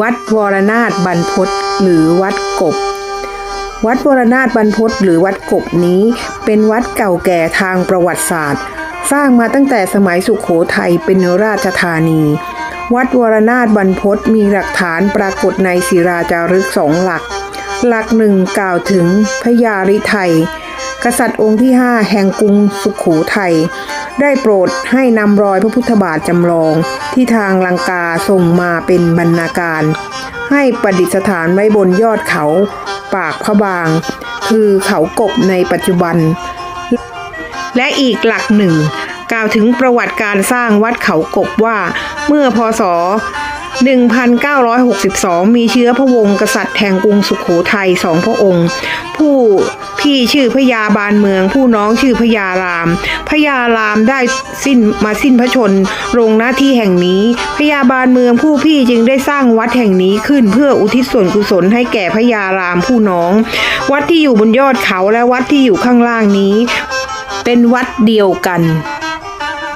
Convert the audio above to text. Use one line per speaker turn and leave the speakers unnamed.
วัดวรนาถบรรพตหรือวัดกบ วัดวรนาถบรรพตหรือวัดกบนี้ เป็นวัดเก่าแก่ทางประวัติศาสตร์ สร้างมาตั้งแต่สมัยสุขโขทัยเป็นราชธานี วัดวรนาถบรรพตมีหลักฐานปรากฏในศิราจารึกสองหลัก หลักหนึ่งกล่าวถึงพญาริไทย กษัตริย์องค์ที่ 5 แห่งกรุงสุขโขทัยได้โปรดให้นำรอยพระพุทธบาทจำลองที่ทางลังกาส่งมาเป็นบรรณาการ ให้ประดิษฐานไว้บนยอดเขาปากพระบาง คือเขากบในปัจจุบัน และอีกหลักหนึ่ง กล่าวถึงประวัติการสร้างวัดเขากบว่าเมื่อพศ 1962 มีเชื้อพระวงศ์กษัตริย์แห่งกรุงสุขโขทัยสองพระองค์ ผู้พี่ชื่อพญาบาลเมือง ผู้น้องชื่อพญารามพญารามได้สิ้นมาสิ้นพระชนลงหน้าที่แห่งนี้พญาบาลเมืองผู้พี่จึงได้สร้างวัดแห่งนี้ขึ้นเพื่ออุทิศส่วนกุศลให้แก่พญารามผู้น้อง วัดที่อยู่บนยอดเขาและวัดที่อยู่ข้างล่างนี้ เป็นวัดเดียวกัน